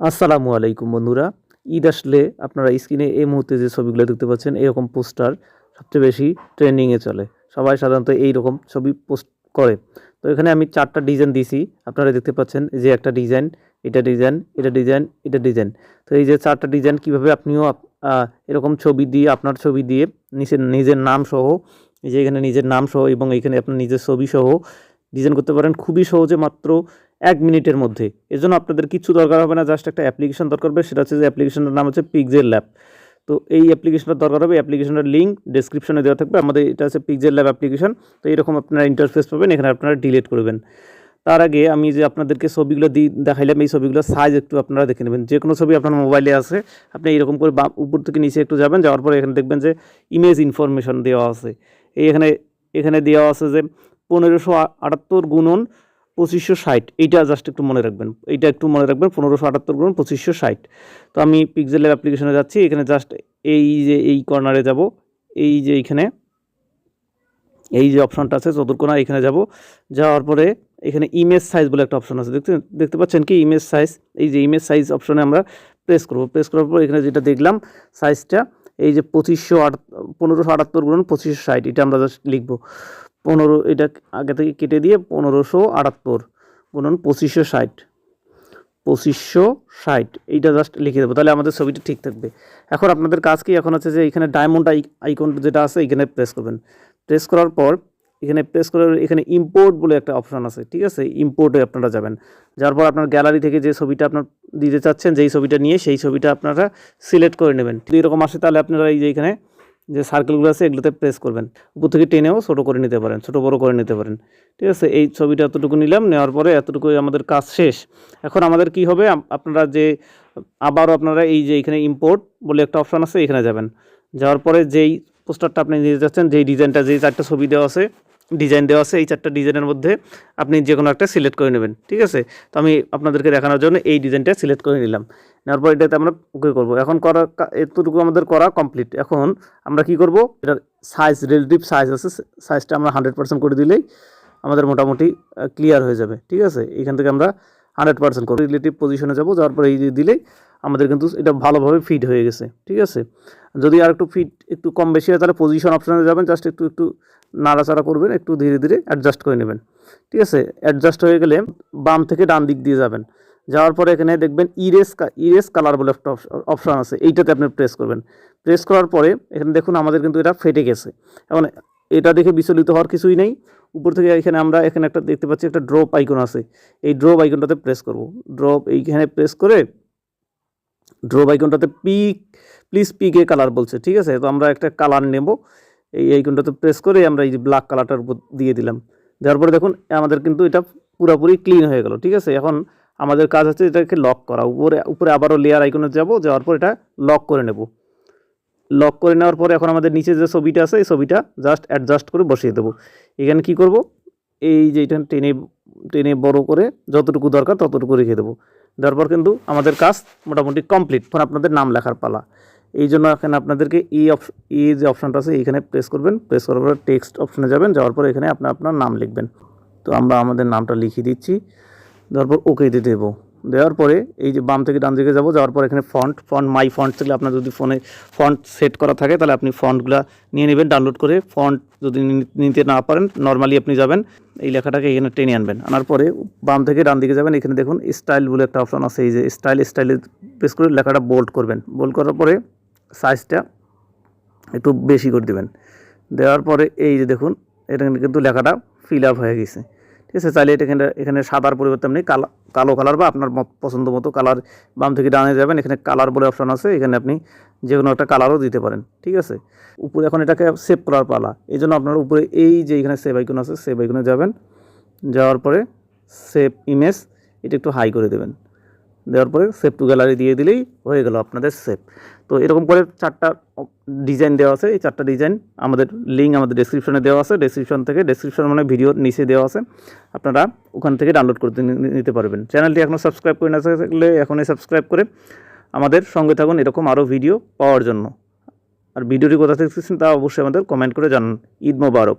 আসসালামু আলাইকুম বন্ধুরা। ঈদ আসলে আপনারা স্ক্রিনে এই মুহূর্তে যে ছবিগুলো দেখতে পাচ্ছেন, এরকম পোস্টার সবচেয়ে বেশি ট্রেন্ডিংয়ে চলে। সবাই সাধারণত এই রকম ছবি পোস্ট করে। তো এখানে আমি চারটা ডিজাইন দিছি আপনারা দেখতে পাচ্ছেন যে একটা ডিজাইন, এটা ডিজাইন এটা ডিজাইন এটা ডিজাইন। তো এই যে চারটা ডিজাইন কীভাবে আপনিও আপ- এরকম ছবি দিয়ে, আপনার ছবি দিয়ে নিজের নিজের নাম সহ, এই যে এখানে নিজের নাম সহ এবং এখানে আপনার নিজের ছবি সহ ডিজাইন করতে পারেন। খুবই সহজে মাত্র এক মিনিটের মধ্যে। এর জন্য আপনাদের কিছু দরকার হবে না জাস্ট একটা অ্যাপ্লিকেশন দরকার হবে, সেটা হচ্ছে যে অ্যাপ্লিকেশনটার নাম হচ্ছে পিকজেল ল্যাব তো এই অ্যাপ্লিকেশনটা দরকার হবে অ্যাপ্লিকেশনের লিঙ্ক ডেসক্রিপশনে দেওয়া থাকবে। আমাদের এটা হচ্ছে পিকজেল ল্যাব অ্যাপ্লিকেশন তো এরকম আপনারা ইন্টারফেস পাবেন, এখানে আপনারা ডিলিট করবেন। তার আগে আমি যে আপনাদেরকে ছবিগুলো দিই দেখাইলাম, এই ছবিগুলোর সাইজ একটু আপনারা দেখে নেবেন। যে কোনো ছবি আপনার মোবাইলে আছে, আপনি এরকম করে উপর থেকে নিচে একটু যাবেন, যাওয়ার পরে এখানে দেখবেন যে ইমেজ ইনফরমেশন দেওয়া আছে। এই এখানে এখানে দেওয়া আছে যে পনেরোশো আটাত্তর গুণন পঁচিশশো ষাট। এইটা জাস্ট একটু মনে রাখবেন। এইটা একটু মনে রাখবেন, পনেরোশো আটাত্তর গুণ পঁচিশশো ষাট। তো আমি পিক্সেলের অ্যাপ্লিকেশনে যাচ্ছি, এখানে জাস্ট এই যে এই কর্নারে যাব, এই যে এইখানে, এই যে অপশনটা আছে চতুর্কোনা এখানে যাব। যাওয়ার পরে এখানে ইমেজ সাইজ বলে একটা অপশন আছে, দেখতে দেখতে পাচ্ছেন কি? ইমেজ সাইজ এই যে ইমেজ সাইজ অপশনে আমরা প্রেস করব। প্রেস করার পর এখানে যেটা দেখলাম সাইজটা এই যে পঁচিশশো আট, পনেরোশো আটাত্তর গুণ পঁচিশশো ষাট, এটা আমরা জাস্ট লিখব। পনেরো, এটা আগে থেকে কেটে দিয়ে পনেরোশো আটাত্তর গুণন পঁচিশশো ষাট। পঁচিশশো ষাট, এইটা জাস্ট লিখে দেবো, তাহলে আমাদের ছবিটা ঠিক থাকবে। এখন আপনাদের কাজ কি? এখন হচ্ছে যে এখানে ডায়মন্ড আইকন যেটা আছে, এখানে প্রেস করবেন। প্রেস করার পর এখানে প্রেস করার, এখানে ইম্পোর্ট বলে একটা অপশন আছে, ঠিক আছে? ইম্পোর্টে আপনারা যাবেন। যার পর আপনার গ্যালারি থেকে যে ছবিটা আপনার দিতে চাচ্ছেন, যেই ছবিটা নিয়ে সেই ছবিটা আপনারা সিলেক্ট করে নেবেন। এরকম আসে তাহলে আপনারা এই যে এখানে যে সার্কেলগুলো আছে, এগুলোতে প্রেস করবেন। উপর থেকে টেনেও ছোটো করে নিতে পারেন, ছোটো বড়ো করে নিতে পারেন। ঠিক আছে? এই ছবিটা এতটুকু নিলাম, নেওয়ার পরে এতটুকুই আমাদের কাজ শেষ। এখন আমাদের কি হবে? আপনারা যে, আবারও আপনারা এই যে এখানে ইম্পোর্ট বলে একটা অপশান আছে, এখানে যাবেন। যাওয়ার পরে যেই পোস্টারটা আপনি নিয়ে যাচ্ছেন, যেই ডিজাইনটা যেই চারটা ছবি দেওয়া আছে ডিজাইন দেওয়া আছে, এই চারটা ডিজাইনের মধ্যে আপনি যে কোনো একটা সিলেক্ট করে নেবেন, ঠিক আছে? তো আমি আপনাদেরকে দেখানোর জন্য এই ডিজাইনটা সিলেক্ট করে নিলাম। নেওয়ার পর এটাতে আমরা ওকে করব। এখন করা এতটুকু আমাদের করা কমপ্লিট। এখন আমরা কি করব? এটার সাইজ রিলেটিভ সাইজ আছে সাইজটা আমরা হান্ড্রেড পার্সেন্ট করে দিলেই আমাদের মোটামুটি ক্লিয়ার হয়ে যাবে, ঠিক আছে? এখান থেকে আমরা হান্ড্রেড পার্সেন্ট করব রিলেটিভ পজিশনে যাব, যাওয়ার পরে এই যে দিলেই আমাদের কিন্তু এটা ভালোভাবে ফিট হয়ে গেছে, ঠিক আছে? যদি আর একটু ফিট একটু কম বেশি হয়, তাহলে পজিশন অপশানে যাবেন জাস্ট একটু একটু নাড়াচাড়া করবেন, একটু ধীরে ধীরে অ্যাডজাস্ট করে নেবেন, ঠিক আছে? অ্যাডজাস্ট হয়ে গেলে বাম থেকে ডান দিক দিয়ে যাবেন। যাওয়ার পরে এখানে দেখবেন ইরেস ইরেস কালার বলে একটা অপশান আছে, এইটাতে আপনি প্রেস করবেন। প্রেস করার পরে এখানে দেখুন আমাদের কিন্তু এটা ফেটে গেছে। এখন এটা দেখে বিচলিত হওয়ার কিছুই নেই। উপর থেকে এখানে আমরা এখানে একটা দেখতে পাচ্ছি একটা ড্রপ আইকন আছে। এই ড্রপ আইকনটাতে প্রেস করব। ড্রপ এইখানে প্রেস করে drop আইকনটাতে pick please pick a colour বলছে, ঠিক আছে? তো আমরা একটা কালার নেব। এই আইকনটাতে প্রেস করে আমরা এই ব্ল্যাক কালারটার উপর দিয়ে দিলাম। দেওয়ার পরে দেখুন, আমাদের কিন্তু এটা পুরোপুরি ক্লিন হয়ে গেল, ঠিক আছে? এখন আমাদের কাজ হচ্ছে এটাকে লক করা। উপরে উপরে আবারও লেয়ার আইকনে যাব, যাওয়ার পর এটা লক করে নেব। লক করে নেওয়ার পরে এখন আমাদের নিচে যে ছবিটা আছে, এই ছবিটা জাস্ট অ্যাডজাস্ট করে বসিয়ে দেবো। এখানে কি করব? এই যে এটা টেনে টেনে বড় করে যতটুকু দরকার ততটুকু রেখে দেবো। দেওয়ার পর কিন্তু আমাদের কাজ মোটামুটি কমপ্লিট এখন আপনাদের নাম লেখার পালা। এই জন্য এখানে আপনাদেরকে এই অপশ এই যে অপশানটা আছে, এইখানে প্রেস করবেন। প্রেস করার পর টেক্সট অপশানে যাবেন, যাওয়ার পর এখানে আপনার আপনার নাম লিখবেন। তো আমরা আমাদের নামটা লিখিয়ে দিচ্ছি। দেওয়ার পর ওকে দিয়ে দেবো। দেওয়ার পরে এই যে বাম থেকে ডান দিকে যাব, যাওয়ার পর এখানে ফন্ট ফন্ট মাই ফন্ট থাকলে আপনার যদি ফোনে ফন্ট সেট করা থাকে, তাহলে আপনি ফন্টগুলো নিয়ে নেবেন ডাউনলোড করে ফন্ট যদি নিতে না পারেন নর্মালি আপনি যাবেন, এই লেখাটাকে এখানে টেনে আনবেন। আনার পরে বাম থেকে ডান দিকে যাবেন, এখানে দেখুন স্টাইল বলে একটা অপশন আছে, এই যে স্টাইল স্টাইলে প্রেস করে লেখাটা বোল্ড করবেন। বোল্ড করার পরে সাইজটা একটু বেশি করে দেবেন। দেওয়ার পরে এই যে দেখুন এটা কিন্তু লেখাটা ফিল আপ হয়ে গেছে। ঠিক আছে, চাইলে এটা এখানে এখানে সাদার পরিবর্তে আপনি কালো কালো কালার বা আপনার পছন্দ মতো কালার বাম থেকে ডানে যাবেন, এখানে কালার বলে অপশান আছে, এখানে আপনি যে কোনো একটা কালারও দিতে পারেন, ঠিক আছে? উপরে এখন এটাকে সেভ করার পালা, এই জন্য আপনার উপরে এই যে এখানে সেভ আইকন আছে সেভ আইকনে যাবেন, যাওয়ার পরে সেভ ইমেজ এটা একটু হাই করে দেবেন, দেওয়ার পরে সেভ টু গ্যালারি দিয়ে দিলেই হয়ে গেল আপনাদের সেভ তো এরকম করে চারটা ডিজাইন দেওয়া আছে। এই চারটা ডিজাইন আমাদের লিঙ্ক আমাদের ডেসক্রিপশনে দেওয়া আছে। ডেসক্রিপশন থেকে ডেসক্রিপশন মানে ভিডিওর নিচে দেওয়া আছে। আপনারা ওখান থেকে ডাউনলোড করতে নিতে পারবেন। চ্যানেলটি এখনও সাবস্ক্রাইব করে না থাকলে এখনই সাবস্ক্রাইব করে আমাদের সঙ্গে থাকুন এরকম আরও ভিডিও পাওয়ার জন্য। আর ভিডিওটি কোথা থেকে তা অবশ্যই আমাদের কমেন্ট করে জানান। ঈদ মোবারক।